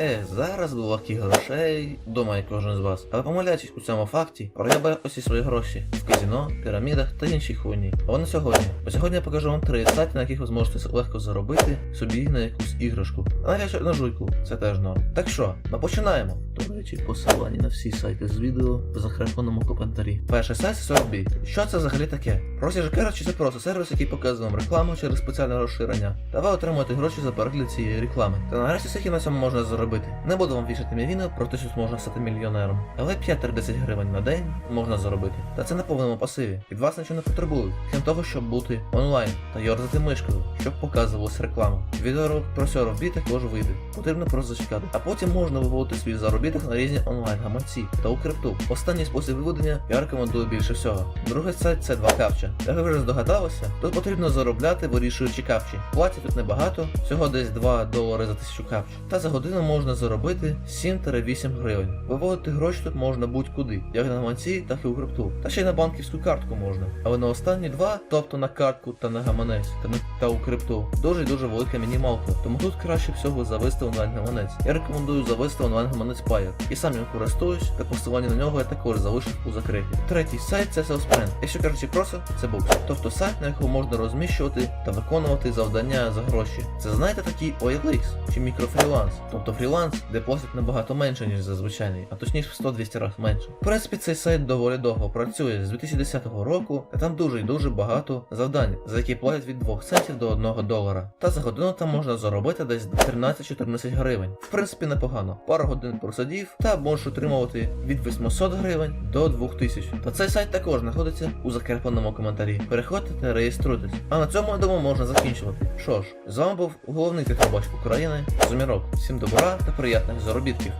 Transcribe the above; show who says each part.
Speaker 1: Е, зараз легких грошей, думає кожен з вас. Але помиляючись у цьому факті, проявляє усі свої гроші в казіно, пірамідах та іншій хуйні. А вони сьогодні. Бо сьогодні я покажу вам три сайти, на яких ви зможете легко заробити собі на якусь іграшку. А навіть на жуйку, це теж норм. Так що, ми починаємо. До речі, посилання на всі сайти з відео в закрепленому коментарі. Перший сайт це 40B. Що це взагалі таке? Простіше кажучи, це просто сервіс, який показує вам рекламу через спеціальне розширення. Та ви отримуєте гроші за перегляд цієї реклами. Та нарешті скільки на цьому можна заробити. Не буду вам вішати мій відео про те, що можна стати мільйонером. Але 5-10 гривень на день можна заробити. Та це на повному пасиві. Від вас нічого не потребують, крім того, щоб бути онлайн та йорзати мишкою, щоб показувалась реклама. Відео про 40B також вийде. Потрібно просто зачекати. А потім можна виводити свій заробіток на різні онлайн-гаманці та у крипту. Останній спосіб виведення я рекомендую більше всього. Другий сайт це 2 капча. Як ви вже здогадалися, тут потрібно заробляти, вирішуючи капчі. Платять тут небагато, всього десь 2 долари за тисячу капч. Та за годину можна заробити 7-8 гривень. Виводити гроші тут можна будь-куди, як на гаманці, так і у крипту. Та ще й на банківську картку можна. Але на останні два, тобто на картку та на гаманець, та, на, та у крипту, дуже дуже велика мінімалка. Тому тут краще всього завести онлайн-гаманець. Я рекомендую завести онлайн-гаманець Payer. І сам ним користуюсь, та посилання на нього я також залишив у закрепі. Третій сайт це Salesforce. Якщо кажучи просто, це букс. Тобто сайт, на якому можна розміщувати та виконувати завдання за гроші. Це знаєте такий OLX чи мікрофріланс. Тобто фріланс, де платять набагато менше, ніж за звичайний, а точніше в 100-200 разів менше. В принципі, цей сайт доволі довго працює з 2010 року, та там дуже і дуже багато завдань, за які платять від 2 центів до 1 долара. Та за годину там можна заробити десь 13-14 гривень. В принципі, непогано. Пару годин просидів та можеш отримувати від 800 гривень до 2000. Та цей сайт також знаходиться у закріпленому коментарі. Переходьте та реєструйтесь. А на цьому я думаю можна закінчувати. Що ж, з вами був головний тихобач України Зумірок. Всім добра та приємних заробітків.